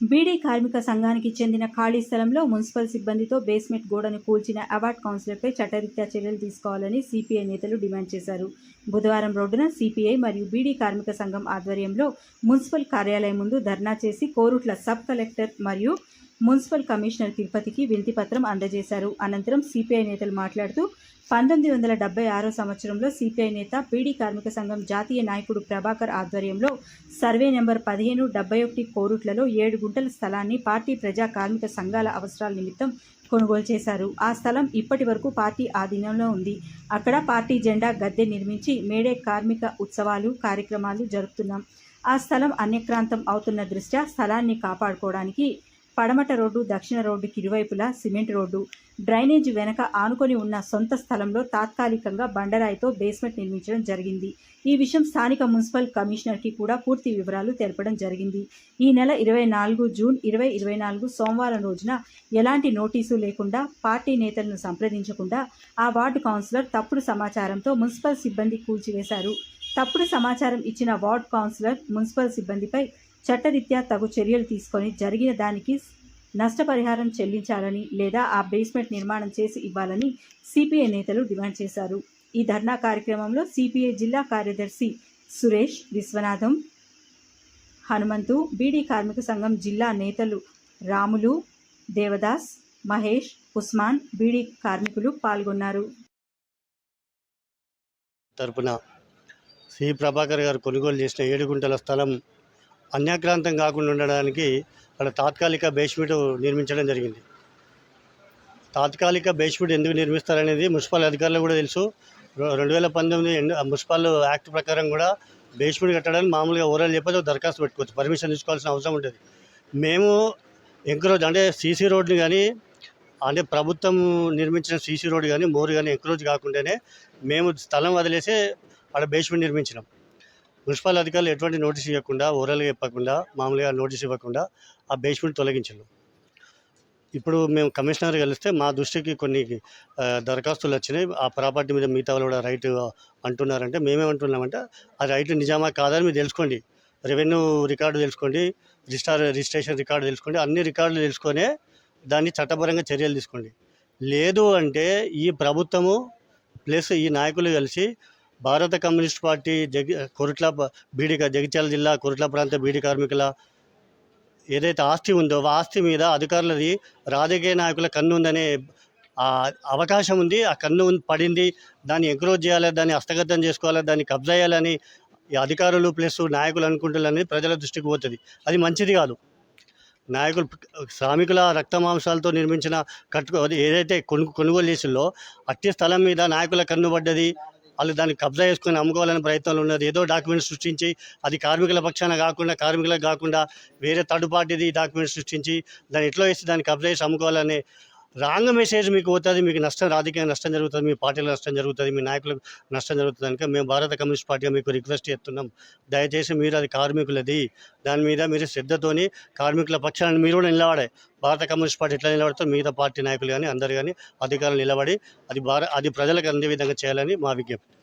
బీడీ కార్మిక సంఘానికి చెందిన ఖాళీ స్థలంలో మున్సిపల్ సిబ్బందితో బేస్మెంట్ గోడను కూల్చిన అవార్డ్ కౌన్సిలర్పై చట్టరీత్యా చర్యలు తీసుకోవాలని సిపిఐ నేతలు డిమాండ్ చేశారు. బుధవారం రోడ్డున సిపిఐ మరియు బీడీ కార్మిక సంఘం ఆధ్వర్యంలో మున్సిపల్ కార్యాలయం ముందు ధర్నా చేసి కోరుట్ల సబ్ కలెక్టర్ మరియు మున్సిపల్ కమిషనర్ తిరుపతికి వినతిపత్రం అందజేశారు. అనంతరం సిపిఐ నేతలు మాట్లాడుతూ పంతొమ్మిది వందల డెబ్బై ఆరో సంవత్సరంలో సిపిఐ నేత పీడీ కార్మిక సంఘం జాతీయ నాయకుడు ప్రభాకర్ ఆధ్వర్యంలో సర్వే నెంబర్ పదిహేను డెబ్బై ఒకటి కోరుట్లలో ఏడు గుంటల స్థలాన్ని పార్టీ ప్రజా కార్మిక సంఘాల అవసరాల నిమిత్తం కొనుగోలు చేశారు. ఆ స్థలం ఇప్పటి వరకు పార్టీ ఆధీనంలో ఉంది. అక్కడ పార్టీ జెండా గద్దె నిర్మించి మేడే కార్మిక ఉత్సవాలు కార్యక్రమాలు జరుపుతున్నాం. ఆ స్థలం అన్యక్రాంతం అవుతున్న దృష్ట్యా స్థలాన్ని కాపాడుకోవడానికి పడమట రోడ్డు దక్షిణ రోడ్డుకి ఇరువైపులా సిమెంట్ రోడ్డు. డ్రైనేజ్ వెనక ఆనుకొని ఉన్న సొంత స్థలంలో తాత్కాలికంగా బండరాయితో బేస్మెంట్ నిర్మించడం జరిగింది. ఈ విషయం స్థానిక మున్సిపల్ కమిషనర్కి కూడా పూర్తి వివరాలు తెలపడం జరిగింది. ఈ నెల ఇరవై నాలుగు జూన్ ఇరవై ఇరవై నాలుగు సోమవారం రోజున ఎలాంటి నోటీసు లేకుండా పార్టీ నేతలను సంప్రదించకుండా ఆ వార్డు కౌన్సిలర్ తప్పుడు సమాచారంతో మున్సిపల్ సిబ్బంది కూల్చివేశారు. తప్పుడు సమాచారం ఇచ్చిన వార్డ్ కౌన్సిలర్ మున్సిపల్ సిబ్బందిపై చట్టరీత్యా తగు చర్యలు తీసుకొని జరిగిన దానికి నష్టపరిహారం చెల్లించాలని లేదా ఆ బేస్మెంట్ నిర్మాణం చేసి ఇవ్వాలని సిపిఐ నేతలు డిమాండ్ చేశారు. ఈ ధర్నా కార్యక్రమంలో సిపిఐ జిల్లా కార్యదర్శి సురేష్ విశ్వనాథం హనుమంతు బీడీ కార్మిక సంఘం జిల్లా నేతలు రాములు దేవదాస్ మహేష్ ఉస్మాన్ బీడీ కార్మికులు పాల్గొన్నారు. తరపున సి. ప్రభాకర్ గారు కొనుగోలు చేసిన ఏడు గుంటల స్థలం అన్యాక్రాంతం కాకుండా ఉండడానికి అక్కడ తాత్కాలిక బేస్మెంట్ నిర్మించడం జరిగింది. తాత్కాలిక బేస్మెంట్ ఎందుకు నిర్మిస్తారనేది మున్సిపల్ అధికారులు కూడా తెలుసు. రెండు వేల పంతొమ్మిది ఎండ్- మున్సిపల్ యాక్ట్ ప్రకారం కూడా బేస్మెంట్ కట్టడానికి మామూలుగా ఓరల్ చెప్పేది దరఖాస్తు పెట్టుకోవచ్చు పర్మిషన్ తీసుకోవాల్సిన అవసరం ఉంటుంది. మేము ఎంకరోజ్ అంటే సీసీ రోడ్ని కానీ అంటే ప్రభుత్వం నిర్మించిన సీసీ రోడ్ కానీ మోరు కానీ ఎంకరోజ్ కాకుండానే మేము స్థలం వదిలేసి అక్కడ బేస్మెంట్ నిర్మించినాం. మున్సిపల్ అధికారులు ఎటువంటి నోటీస్ ఇవ్వకుండా ఓరల్గా చెప్పకుండా మామూలుగా నోటీస్ ఇవ్వకుండా ఆ బేస్మెంట్ తొలగించారు ఇప్పుడు మేము కమిషనర్ కలిస్తే మా దృష్టికి కొన్ని దరఖాస్తులు వచ్చినాయి. ఆ ప్రాపర్టీ మీద మిగతా వాళ్ళు కూడా రైట్ అంటున్నారంటే మేమేమంటున్నామంటే ఆ రైట్ నిజామా కాదని మీరు తెలుసుకోండి. రెవెన్యూ రికార్డు తెలుసుకోండి రిజిస్టార్ రిజిస్ట్రేషన్ రికార్డు తెలుసుకోండి అన్ని రికార్డులు తెలుసుకొనే దాన్ని చట్టపరంగా చర్యలు తీసుకోండి. లేదు అంటే ఈ ప్రభుత్వము ప్లస్ ఈ నాయకులు కలిసి భారత కమ్యూనిస్ట్ పార్టీ జగి కొరుట్ల బీడిక జగిత్యాల జిల్లా కొరుట్ల ప్రాంత బీడి కార్మికుల ఏదైతే ఆస్తి ఉందో ఆ ఆస్తి మీద అధికారులది రాజకీయ నాయకుల కన్ను ఉందనే ఆ అవకాశం ఉంది. ఆ కన్ను పడింది. దాన్ని ఎంకరేజ్ చేయాలి దాన్ని హస్తగతం చేసుకోవాలి దాన్ని కబ్జా చేయాలని ఈ అధికారులు ప్లస్ నాయకులు అనుకుంటున్నారని ప్రజల దృష్టికి పోతుంది. అది మంచిది కాదు. నాయకులు శ్రామికుల రక్త మాంసాలతో నిర్మించిన కట్టుకో అది ఏదైతే కొను కొనుగోలు చేసిందో అట్టి స్థలం మీద నాయకుల కన్ను పడ్డది. వాళ్ళు దాన్ని కబ్జా చేసుకొని అమ్ముకోవాలని ప్రయత్నంలో ఉన్నది ఏదో డాక్యుమెంట్ సృష్టించి అది కార్మికుల పక్షాన కాకుండా కార్మికులకు కాకుండా వేరే థర్డ్ పార్టీది డాక్యుమెంట్ సృష్టించి దాన్ని ఎట్లా వేసి దాన్ని కబ్జా చేసి అమ్ముకోవాలనే రాంగ్ మెసేజ్ మీకు పోతుంది మీకు నష్టం రాజకీయ నష్టం జరుగుతుంది మీ పార్టీలకు నష్టం జరుగుతుంది మీ నాయకులకు నష్టం జరుగుతుంది కనుక మేము భారత కమ్యూనిస్ట్ పార్టీగా మీకు రిక్వెస్ట్ చేస్తున్నాం. దయచేసి మీరు అది కార్మికులది. దాని మీద మీరు శ్రద్ధతోని కార్మికుల పక్షాన్ని మీరు కూడా నిలబడే. భారత కమ్యూనిస్ట్ పార్టీ ఎట్లా నిలబడతారు మిగతా పార్టీ నాయకులు కానీ అందరు కానీ అధికారులు నిలబడి అది భార అది ప్రజలకు అందే విధంగా చేయాలని మా విజ్ఞప్తి.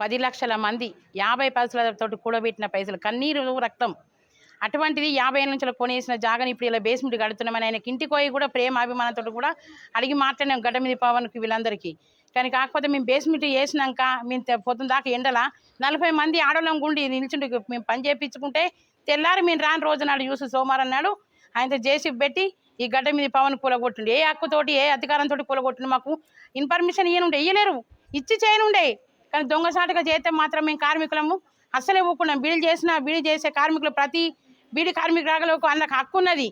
పది లక్షల మంది యాభై పైసలతో కూడబెట్టిన పైసలు కన్నీరు రక్తం అటువంటిది యాభై ఏళ్ళ నుంచి కొనేసిన జాగని ఇప్పుడు ఇలా బేస్మెంట్ కడుతున్నామని ఆయనకి ఇంటికి పోయి కూడా ప్రేమ అభిమానంతో కూడా అడిగి మాట్లాడినాం గడ్డ మీద పవన్కి వీళ్ళందరికీ. కానీ కాకపోతే మేము బేస్మెంట్ వేసినాక మేము తె- పొద్దున దాకా ఎండల నలభై మంది ఆడవాళ్ళం గుండి నిల్చుండి మేము పని చేయించుకుంటే తెల్లారి మేము రాని రోజు నాడు చూసి సోమవారం నాడు ఆయనతో చేసి పెట్టి ఈ గడ్డ మీద పవన్ కూలగొట్టిండు. ఏ హక్కుతోటి ఏ అధికారంతో కూలగొట్టిండు మాకు ఇన్ఫర్మేషన్ ఇయ్యనుండే ఇయ్యలేరు. ఇచ్చి చేయనుండే. కానీ దొంగసాటుగా చేస్తే మాత్రం మేము కార్మికులము. అస్సలే ఊకున్నాం బీడీలు చేసిన బీడీ చేసే కార్మికులు ప్రతి బీడీ కార్మికులకు అందుకు హక్కు ఉన్నది.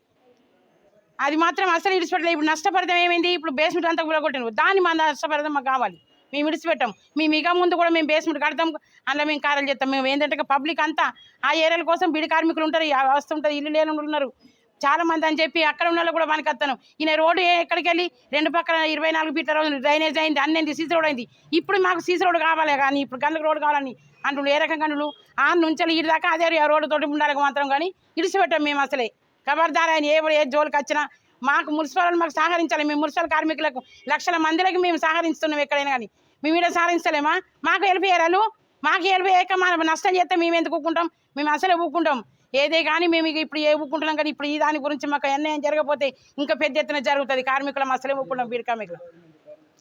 అది మాత్రం అసలు ఇడిచిపెట్టలేదు ఇప్పుడు నష్టపరితం ఏమైంది? ఇప్పుడు బేస్మెంట్ అంతా కూడా కొట్టిన దాన్ని మన నష్టపరితం మాకు కావాలి. మేము ఇడిచిపెట్టాం మేము ఇక ముందు కూడా మేము బేస్మెంట్ కడతాం. అందులో మేము కార్యాలు చేస్తాం. మేము ఏంటంటే పబ్లిక్ అంతా ఆ ఏరియాల కోసం బీడి కార్మికులు ఉంటారు. ఆ ఇల్లు లేని ఉన్నారు. చాలా మంది అని చెప్పి అక్కడ ఉన్న వాళ్ళు కూడా మనకి వస్తాను. ఈయన రోడ్డు ఎక్కడికి వెళ్ళి? రెండు పక్కన ఇరవై నాలుగు ఫీట్ల డ్రైనేజ్ అయింది. అన్నీ సీసీ రోడ్ అయింది. ఇప్పుడు మాకు సీసీ రోడ్ కావాలి కానీ ఇప్పుడు గందకు రోడ్ కావాలని అంటుండు ఏ రకంగా కనులు ఆ నుంచి ఇటు దాకా అదే రోడ్డు తోటి ఉండాలి మాత్రం కానీ ఇడిచిపెట్టాం మేము అసలే. ఖబర్దార్ ఆయన ఏ ఏ జోలికి వచ్చినా మాకు మున్సిపల్ మాకు సహకరించాలి. మేము మున్సిపల్ కార్మికులకు లక్షల మందిలకు మేము సహకరిస్తున్నాం ఎక్కడైనా కానీ మేము ఇక్కడ సహకరించలేమా? మాకు వెళ్ళిపోయారు మాకు వెళ్ళిపోయాక చేయక మన నష్టం చేస్తే మేము ఎందుకు ఊకుంటాం? మేము అసలే ఊకుంటాం. ఏదే కానీ మేము ఇక ఇప్పుడు ఏ ఊపుకుంటున్నాం కానీ ఇప్పుడు ఈ దాని గురించి మాకు అన్యాయం జరగకపోతే ఇంకా పెద్ద ఎత్తున జరుగుతుంది. కార్మికులం అసలే ఊపుకున్నాం వీడి కార్మికులు.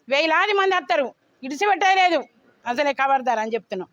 వేలాది మంది వస్తారు. ఇడిచిపెట్టలేదు అసలే కబర్దారు అని చెప్తున్నాం.